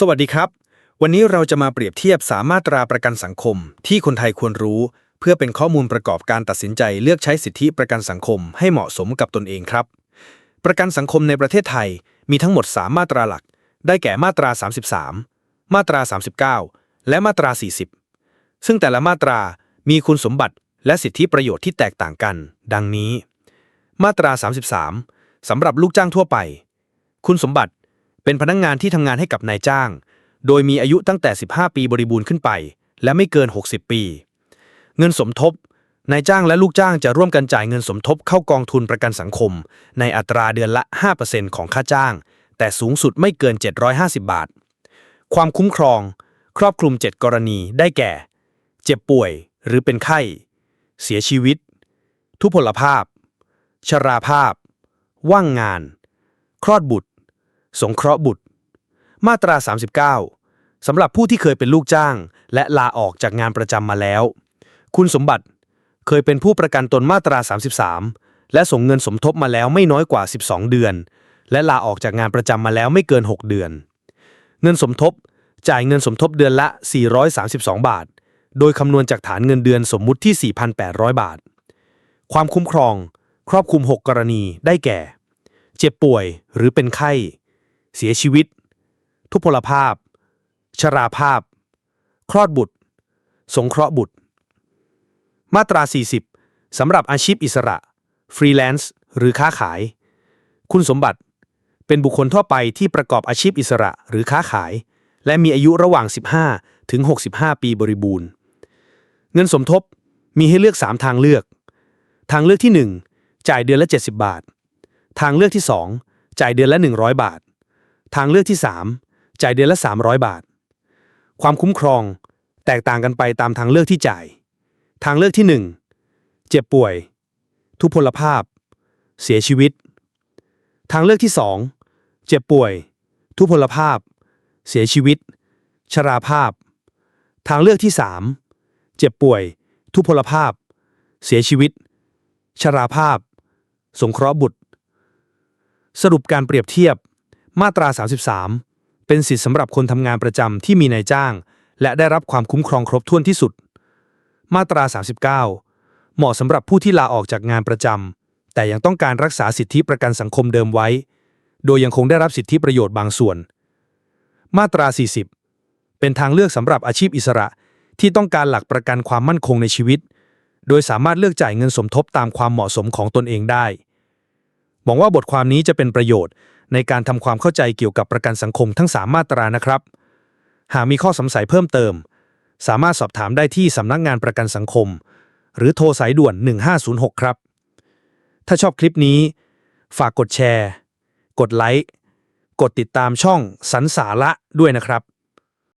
สวัสดีครับ วันนี้เราจะมาเปรียบเทียบสามมาตราประกันสังคม ที่คนไทยควรรู้ เพื่อเป็นข้อมูลประกอบการตัดสินใจเลือกใช้สิทธิประกันสังคมให้เหมาะสมกับตนเองครับ ประกันสังคมในประเทศไทยมีทั้งหมด 3 มาตราหลัก ได้แก่มาตรา 33 มาตรา 39 และมาตรา 40 ซึ่งแต่ละมาตรามีคุณสมบัติและสิทธิประโยชน์ที่แตกต่างกัน ดังนี้ มาตรา 33สำหรับลูกจ้างทั่วไป คุณสมบัติ เป็นพนักงงานที่ทำงานให้กับนายจ้าง โดยมีอายุตั้งแต่ 15 ปีบริบูรณ์ขึ้นไป และไม่เกิน 60 ปี เงินสมทบ นายจ้างและลูกจ้างจะร่วมกันจ่ายเงินสมทบเข้ากองทุนประกันสังคม ในอัตราเดือนละ 5%ของค่าจ้าง แต่สูงสุดไม่เกิน 750 บาท ความคุ้มครอง ครอบคลุม 7 กรณีได้แก่ เจ็บป่วยหรือเป็นไข้ เสียชีวิต ทุพพลภาพ ชราภาพ ว่างงาน คลอดบุตร สงเคราะห์บุตร มาตรา 39สำหรับผู้ที่เคยเป็นลูกจ้าง และลาออกจากงานประจำมาแล้ว คุณสมบัติเคยเป็นผู้ประกันตนมาตรา 33 และส่งเงินสมทบมาแล้วไม่น้อยกว่า 12 เดือน และลาออกจากงานประจำมาแล้วไม่เกิน 6 เดือน เงินสมทบจ่ายเงินสมทบเดือนละ 432 บาท โดยคำนวณจากฐานเงินเดือนสมมุติที่ 4,800 บาท ความคุ้มครอง ครอบคลุม 6 กรณีได้แก่ เจ็บป่วยหรือเป็นไข้ เสียชีวิต ทุพพลภาพ ชราภาพ คลอดบุตร สงเคราะห์บุตร มาตรา 40 สำหรับอาชีพอิสระ ฟรีแลนซ์หรือค้าขาย คุณสมบัติเป็นบุคคลทั่วไปที่ประกอบอาชีพอิสระหรือค้าขาย และมีอายุระหว่าง 15 ถึง 65 ปีบริบูรณ์ เงินสมทบมีให้เลือก 3 ทางเลือก ทางเลือกที่ 1 จ่ายเดือนละ 70 บาท ทางเลือกที่ 2 จ่ายเดือนละ 100 บาท ทางเลือกที่ 3 จ่ายเดือนละ 300 บาท ความคุ้มครอง แตกต่างกันไปตามทางเลือกที่จ่าย ทางเลือกที่ 1 เจ็บป่วย ทุพพลภาพ เสียชีวิต ทางเลือกที่ 2 เจ็บป่วย ทุพพลภาพ เสียชีวิต ชราภาพ ทางเลือกที่ 3 เจ็บป่วย ทุพพลภาพ เสียชีวิต ชราภาพ สงเคราะห์บุตร สรุปการเปรียบเทียบ มาตรา 33 เป็นสิทธิสำหรับคนทำงานประจำที่มีนายจ้าง และได้รับความคุ้มครองครบถ้วนที่สุด มาตรา 39 เหมาะสำหรับผู้ที่ลาออกจากงานประจำแต่ยังต้องการรักษาสิทธิประกันสังคมเดิมไว้ โดยยังคงได้รับสิทธิประโยชน์บางส่วน มาตรา 40 เป็นทางเลือกสำหรับอาชีพอิสระที่ต้องการหลักประกันความมั่นคงในชีวิต โดยสามารถเลือกจ่ายเงินสมทบตามความเหมาะสมของตนเองได้ หวังว่าบทความนี้จะเป็นประโยชน์ ในการทำความเข้าใจเกี่ยวกับประกันสังคมทั้ง 3 มาตรานะครับ หากมีข้อสงสัยเพิ่มเติม สามารถสอบถามได้ที่สำนักงานประกันสังคม หรือโทรสายด่วน 1506 ครับ ถ้าชอบคลิปนี้ ฝากกดแชร์ กดไลค์ กดติดตามช่องสันสาระด้วยนะครับ